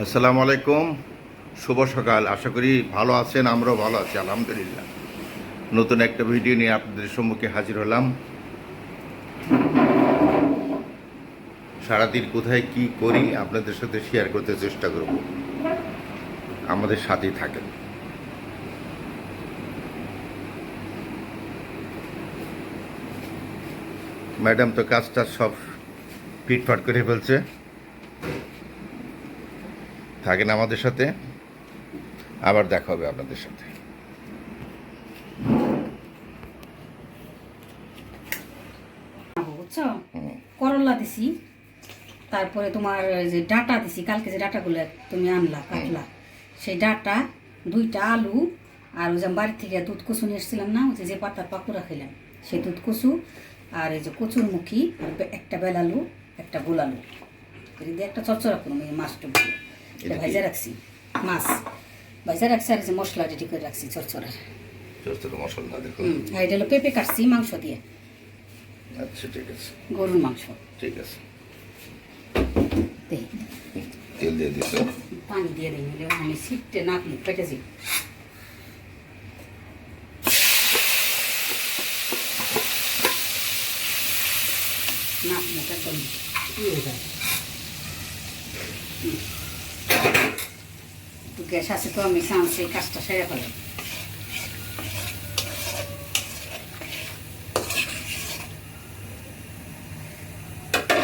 আসসালামু আলাইকুম। শুভ সকাল। আশা করি ভালো আছেন, আমরাও ভালো আছি, আলহামদুলিল্লাহ। নতুন একটা ভিডিও নিয়ে আপনাদের সম্মুখে হাজির হলাম। সারাদিন কোথায় কি করি আপনাদের সাথে শেয়ার করতে চেষ্টা করব। আমাদের সাথেই থাকেন। ম্যাডাম তো কাজটা সব ফিটফাট করে ফেলছে। থাকেন আমাদের সাথে। আবার দেখা হবে আপনাদের সাথে। করলা দিছি তারপরে তোমার যে ডাটা দিছি কালকে যে ডাটাগুলো তুমি আনলা কাটলা সেই ডাটা দুইটা আলু আর ওই যে আমি বাড়ি থেকে দুধ কচু নিয়ে এসেছিলাম না ওই যে পাতার পাকুড়া খেলাম সেই দুধ কচু আর এই যে কচুর মুখি একটা বেলালু একটা গোলালু দিয়ে একটা চচ্চড়া করুন এই মাছটা এটা ভাইজা রাখছি মাছ ভাইজা রাখছি আর যে মশলা রেডি করে রাখছি চচ্চড়ার চোস্ত মশলা দেখুন হুম আর এটা হলো পেঁপে কাটছি মাংস দিয়ে আচ্ছা ঠিক আছে গরুর মাংস ঠিক আছে তেল দিয়ে দিস পানি দিয়ে দিই নিলে আমি সিটতে না আপনি পেটে যাই না আপনি একদম ই হয়ে যায় গ্যাস আছে তো আমি চান্স এই কাজটা সেরে ফেলে।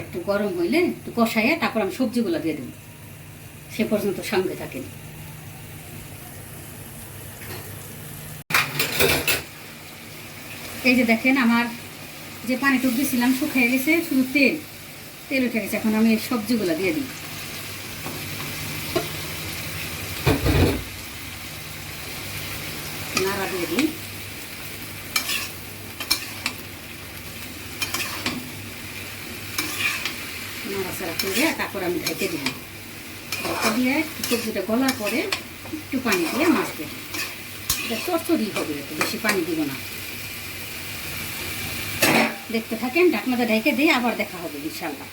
একটু গরম হইলে একটু কষাইয়া তারপর আমি সবজিগুলো দিয়ে সে পর্যন্ত সঙ্গে থাকেন। এই যে দেখেন আমার যে পানিটুক দিয়েছিলাম শুকিয়ে গেছে, শুধু তেল। তেল উঠে গেছে, এখন আমি সবজিগুলো দিয়ে দিই। নাড়াচাড়া করে তারপর আমি দিয়ে গলার পরে একটু পানি দিয়ে মাছ দেবো হবে একটু বেশি পানি না। দেখতে থাকেন, ঢাকনাটা ঢেকে দিয়ে আবার দেখা হবে ইনশাল্লাহ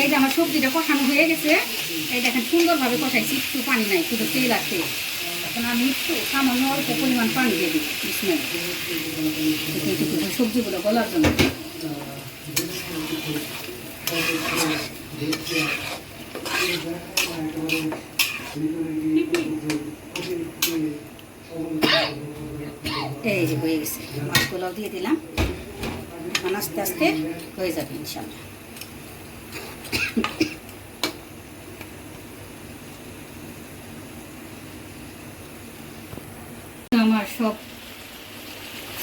এই যে আমার সবজিটা কষানো হয়ে গেছে, এই দেখেন সুন্দরভাবে কষাইছি, একটু পানি নাই, শুধু তেল আছে এখন আমি একটু সামান্য অল্প পরিমাণ পানি দিয়ে দিই বিস্মেল সবজিগুলো গলার জন্য। এই যে হয়ে গেছে, মাছগুলোও দিয়ে দিলাম। আস্তে আস্তে হয়ে যাবে ইনশাল্লাহ আমার সব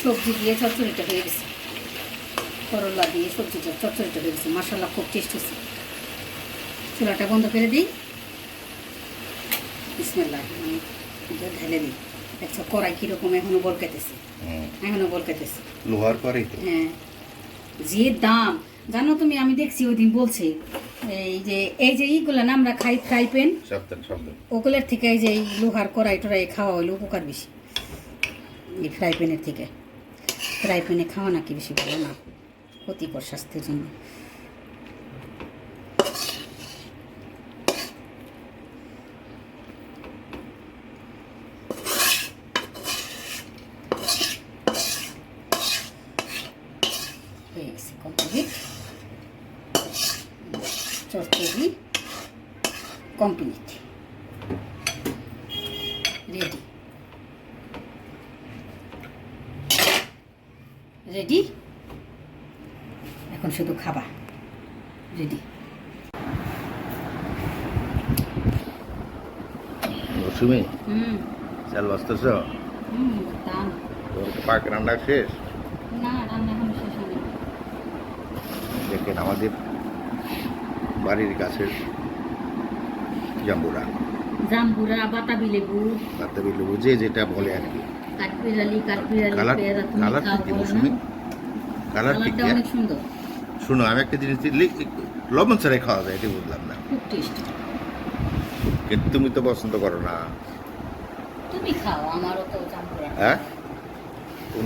সবজি দিয়ে চচ্চড়িটা হয়ে গেছে। করলা দিয়ে সবজিটা চচ্চড়িটা হয়ে গেছে। মশলা খুব টেস্ট হয়েছে। চুলাটা বন্ধ করে দিই। বিসমিল্লাহ আমি ঢেলে দিই। দেখছ কড়াই কীরকম এখনও বলকাতেছে এখনও বলকাতেছে লোহার পরেই হ্যাঁ। যে দাম জানো তুমি আমি দেখছি ওই দিন বলছে এই যে এই যে ইগুলো না আমরা খাই ফ্রাই প্যান ওগুলোর থেকে এই যে এই লোহার কড়াই টড়াই খাওয়া হলো উপকার বেশি। এই ফ্রাই প্যানের থেকে। ফ্রাই প্যানে খাওয়া নাকি বেশি ভালো না ক্ষতিকর স্বাস্থ্যের জন্য হয়ে গেছে কমপ্লিট চচ্চড়ি কমপ্লিট রেডি রেডি এখন শুধু খাবা। রেডি মৌসুমি চাল বাঁচতেছ? তোর পাক রান্না শেষ? দেখেন আমাদের বাড়ির গাছের জাম্বুরা। জাম্বুরা বাতাবি লেবু। বাতাবি লেবু যে যেটা বলে আর কি। কাঠবিড়ালি কালার পেয়ারা তুমি কালার কি মৌসুমি। কালার কালারটা অনেক সুন্দর। শুনো আমি একটা জিনিস লবণ ছাড়াই খাওয়া যায় এটি বুঝলাম না। খুব টেস্টি। তুমি তো পছন্দ করো না। তুমি খাও আমারও তো জাম্বুরা। হ্যাঁ?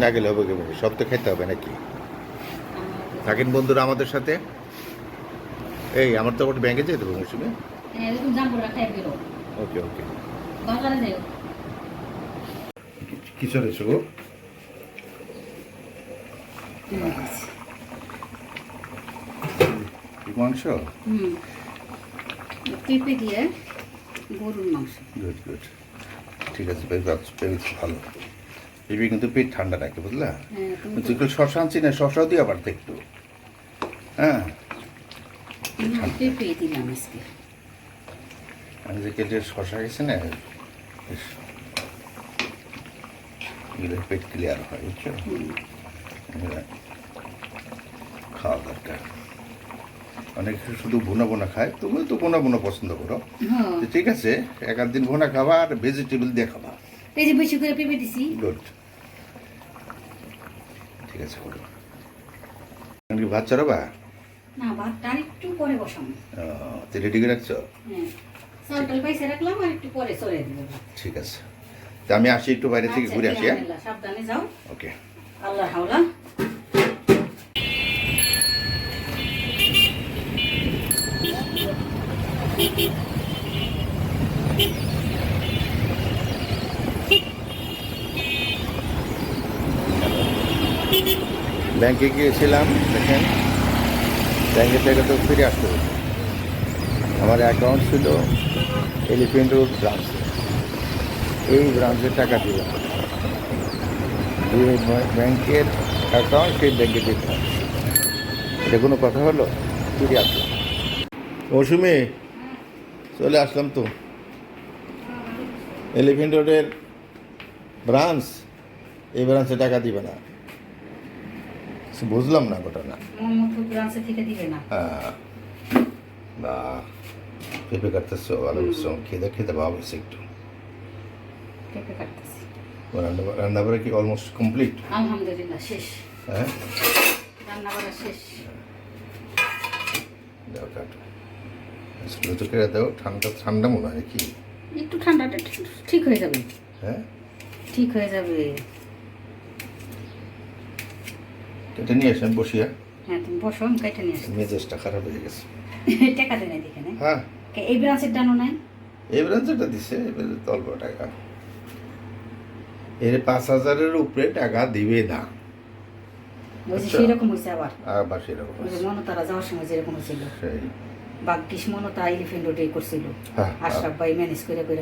না গেলে হবে কেমন সব তো খেতে হবে নাকি? থাকেন বন্ধুরা আমাদের সাথে? এই আমার তো ব্যাংকে যেতে হবে মৌসুমে। খাই বেরো। ওকে ওকে। বাজারে যাই কি চলেছে গো? মাংস? হুম। পেঁপে দিয়ে গরুর মাংস। গুড গুড ঠিক আছে পেঁপে পেঁপে ভালো। পেঁপে কিন্তু পেট ঠান্ডা রাখে বুঝলা? হ্যাঁ শশা আনছি না শশাও দিয়ে আবার একটু। হ্যাঁ। পেঁপে দিলাম আজকে। আমি যে কেটে শশা গেছে না এগুলো পেট ক্লিয়ার হয় বুঝছ? খাওয়া দরকার। অনেকে শুধু ভুনা ভুনা খায় তুমি তো ভুনা ভুনা পছন্দ করো। হ্যাঁ। ঠিক আছে এক আধ দিন ভুনা খাবা আর ভেজিটেবল দিয়ে খাবা। এই যে বেশি করে পেঁপে দিছি। গুড ঠিক আছে করো। কি ভাত চড়াবা না ভাতটা একটু পরে বসাবো। তো রেডি করে রাখছো? হ্যাঁ। চালটাল পাইসে রাখলাম আর একটু পরে সরে দিব। ঠিক আছে। তা আমি আসি একটু বাইরে থেকে আচ্ছা, ঘুরে আসি হ্যাঁ? সাবধানে যাও। ওকে। আল্লাহ হাওলা। ব্যাংকে গিয়েছিলাম দেখেন। ব্যাংকে থেকে তো ফিরে আসতে হতো আমার অ্যাকাউন্ট ছিল এলিফেন্ট রোড ব্রাঞ্চে। এই ব্রাঞ্চে টাকা দিলাম দিয়ে ব্যাঁ- ব্যাংকের অ্যাকাউন্ট সেই ব্যাংকে দিতে হবে এটা কোনো কথা হলো? ফিরে আসলাম মৌসুমি চলে আসলাম তো। এলিফেন্ট রোডের ব্রাঞ্চ এই ব্রাঞ্চে টাকা দিবে না। বুঝলাম না ঘটনা মোহাম্মদপুর ব্রাঞ্চে থেকে দিবে না। হ্যাঁ। বা পেঁপে কাটতেছো ভালো করছ খেতে খেতে ভাব হয়েছে একটু। পেঁপে কাটতেছি। রান্না রান্না বাড়া কি অলমোস্ট কমপ্লিট আলহামদুলিল্লাহ শেষ। হ্যাঁ? রান্না বাড়া শেষ। দাও কাটো। স্কুলে তো কেড়ে দাও ঠান্ডা ঠান্ডা মনে হয় কি একটু ঠান্ডাটা ঠিক- ঠিক হয়ে যাবে। হ্যাঁ? ঠিক হয়ে যাবে। এটা নিয়ে আসেন বসিয়া। হ্যাঁ তুমি বসো আমি কাইটা নিয়ে আসি। মেজাজটা খারাপ হয়ে গেছে। টাকা দেয় না দেখে হ্যাঁ। এই ব্রাঞ্চের ডানো নাই? যেটা দিছে অল্প টাকা। এর পাঁচ হাজারের উপরে টাকা দিবে না। আচ্ছা। সেই রকম হয়েছে আবার। আবার সেরকম ওই যে যাওয়ার সময় যেরকম হয়েছিল সেই। বাগ্যিস মনতা এলিফেন্ট রোডে করছিল। হ্যাঁ হ্যাঁ, আশরাফ ভাই ম্যানেজ করে করে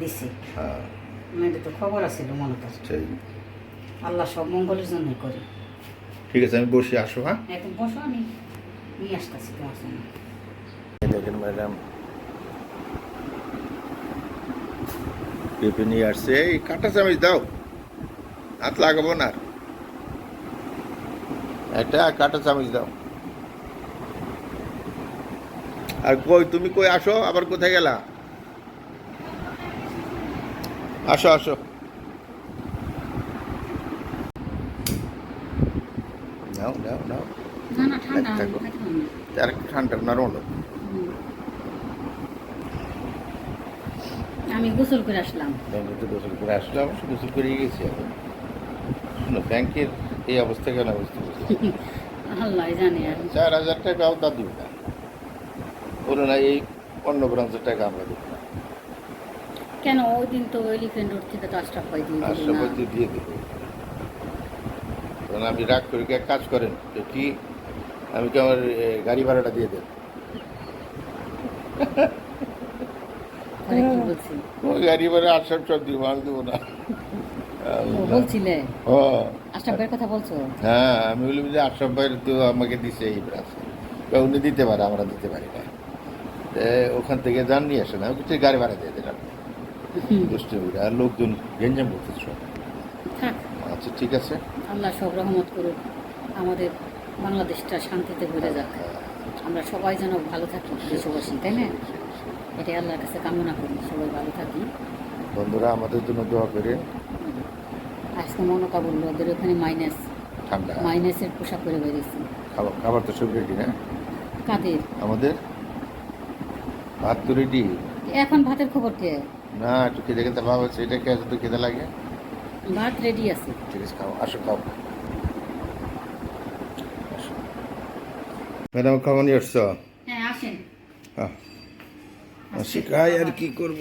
দিছে। হ্যাঁ। মেয়েদের তো খবর আছিল আল্লাহ সব মঙ্গলের জন্যই করে। ঠিক আছে আমি বসে আসো হ্যাঁ? এখন বসো আমি নিয়ে আসতেছি তোমার জন্য। এই দেখেন ম্যাডাম। পেঁপে নিয়ে আসছে। এই কাঁটা চামচ দাও। হাত লাগাবো না। একটা কাঁটা চামচ দাও। আর কই তুমি কই আসো? আবার কোথায় গেলা? আসো আসো। নাও নাও নাও। ঠান্ডা না। আর একটু ঠান্ডা নরম হলো হুম। আমি গোসল করে আসলাম। ব্যাংকে গোসল করে আসলে অবশ্য গোসল করে গেছি এখন। শোনো ব্যাংকের এই অবস্থা কেন অবস্থা? আল্লাহ জানে আর। চার হাজার টাকা তা দিব না। বলো না এই অন্য ব্রাঞ্চের টাকা আমরা দিব না। কেন? ওই দিন তো এলিফেন্ট রোড থেকে তো আশরাফ ভাই দিয়ে না। সবাই দিয়ে দিয়ে দেবো তখন আপনি রাগ করে এক কাজ করেন? তো কি? আমি কি আমার গাড়ি ভাড়াটা দিয়ে দেন কি গাড়ি ভাড়া আটশো সব দিব আমি দেবো না বলছিলে? ও। আশরাফ ভাইয়ের কথা বলছো? হ্যাঁ আমি বললাম যে আটশো ভাইয়ের তো আমাকে দিছে এই ব্রাঞ্চ উনি দিতে পারে আমরা দিতে পারি না। ওখান থেকে যান নিয়ে আসেন। আমি কিছু গাড়ি ভাড়া দিয়ে দিলাম। দুষ্টমিরা আর লোকজন গেঞ্জাম করতেছ আচ্ছা ঠিক আছে। আল্লাহ সব রহমত করুক। আমাদের বাংলাদেশটা শান্তিতে ভরে যাক। আমরা সবাই যেন ভালো থাকি দেশবাসী তাই না? এটাই আল্লাহর কাছে কামনা করি সবাই ভালো থাকি। বন্ধুরা আমাদের জন্য দোয়া করে আজকে মনকা বলল ওদের ওখানে মাইনাস ঠান্ডা। মাইনাসের পোশাক করে বেরিয়েছি। খাবার খাবার তো সব রেডি না? কাদের? আমাদের? ভাত তো রেডি। এখন ভাতের খবর কে? না একটু খেতে খেতে ভাব আছে এটা খেয়ে তো খেতে লাগে? ভাত রেডি আছে। ঠিক আছে খাও আসো খাও। ম্যাডাম খাবার নিয়ে আসছো? হ্যাঁ আসেন। হ্যাঁ শিখাই আর কি করব?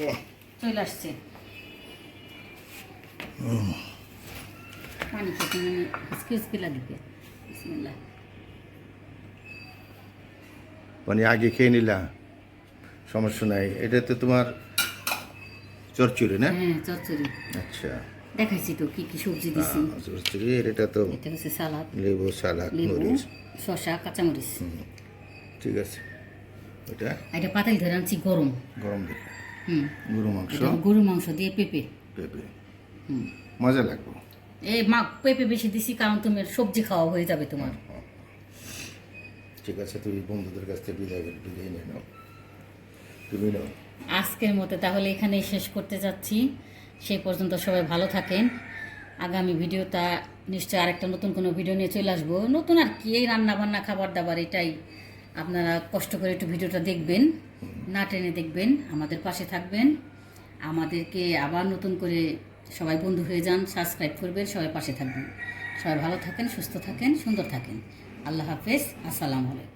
চলে আসছে। পানি খেতে মানে বিসমিল্লাহ। মানে আগে খেয়ে নিলা। সমস্যা নাই। এটা তো তোমার চরচুরি না? হ্যাঁ চচ্চড়ি আচ্ছা। দেখাইছি তো কি কি সবজি দিছি। এটা তো এটা হচ্ছে সালাদ। লেবু সালাদ লেবু শসা কাঁচামরিচ। ঠিক আছে। এটা? এটা পাতাল ধরে আনছি গরম। গরম দেখে হুম। গরু মাংস? গরুর মাংস দিয়ে পেঁপে। পেঁপে। হুম। মজা লাগবে। এই মা পেঁপে বেশি দিছি কারণ তুমি সবজি খাওয়া হয়ে যাবে তোমার। ঠিক আছে তুমি বন্ধুদের কাছ থেকে বিদায় বিদায় নিয়ে নাও। তুমি নাও। আজকের মতো তাহলে এখানেই শেষ করতে যাচ্ছি। সেই পর্যন্ত সবাই ভালো থাকেন। আগামী ভিডিওটা নিশ্চয়ই আরেকটা নতুন কোনো ভিডিও নিয়ে চলে আসব। নতুন আর কি, এই রান্না বান্না খাবার দাবার এটাই। আপনারা কষ্ট করে একটু ভিডিওটা দেখবেন, না টেনে দেখবেন, আমাদের পাশে থাকবেন। আমাদেরকে আবার নতুন করে সবাই বন্ধু হয়ে যান সাবস্ক্রাইব করবেন, সবাই পাশে থাকবেন। সবাই ভালো থাকেন, সুস্থ থাকেন, সুন্দর থাকেন। আল্লাহ হাফেজ, আসসালামু আলাইকুম।